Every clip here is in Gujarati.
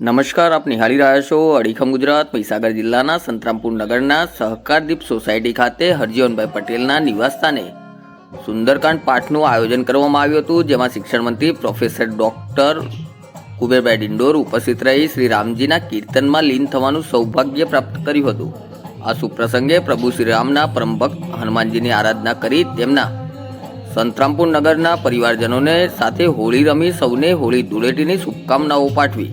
નમસ્કાર, આપ નિહાળી રહ્યા છો અડીખમ ગુજરાત, મહીસાગર જિલ્લાના સંતરામપુર નગરના સહકારદીપ સોસાયટી ખાતે હરજીવનભાઈ પટેલના નિવાસસ્થાને સુંદરકાંડ પાઠનું આયોજન કરવામાં આવ્યું હતું, જેમાં શિક્ષણ મંત્રી પ્રોફેસર ડૉક્ટર કુબેરભાઈ ડિંડોર ઉપસ્થિત રહી શ્રી રામજીના કીર્તનમાં લીન થવાનું સૌભાગ્ય પ્રાપ્ત કર્યું હતું. આ સુપ્રસંગે પ્રભુ શ્રીરામના પરમભક્ત હનુમાનજીની આરાધના કરી તેમના સંતરામપુર નગરના પરિવારજનોને સાથે હોળી રમી સૌને હોળી ધૂળેટીની શુભકામનાઓ પાઠવી.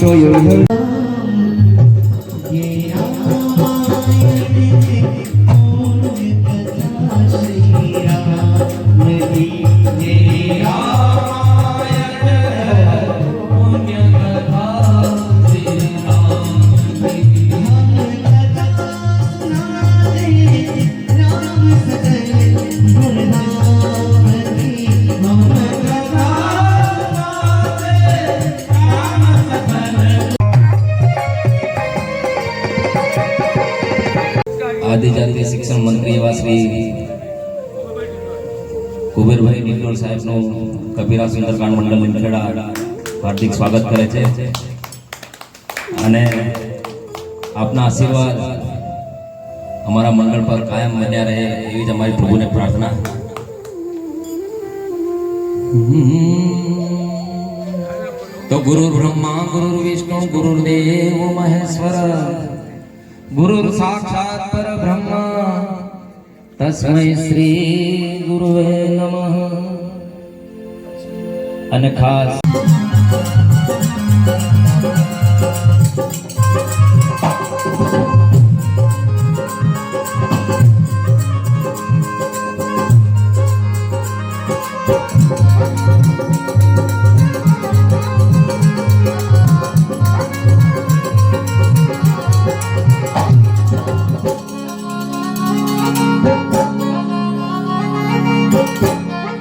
Show you. આદિજાતિ શિક્ષણ મંત્રી એવા શ્રી કુબેરભાઈ ડિંડોર સાહેબનું કબીરા સુંદરકાંડ મંડળ લીમખેડા હાર્દિક સ્વાગત કરે છે. અને આપના આશીર્વાદ અમારા મંડળ પર કાયમ બન્યા રહે એવી જ અમારી પ્રભુને પ્રાર્થના. તો ગુરુ બ્રહ્મા ગુરુ વિષ્ણુ ગુરુ દેવ મહેશ્વર ગુરુર સાક્ષાત પરબ્રહ્મ. તસ્મય શ્રી ગુરુવે નમઃ. અને ખાસ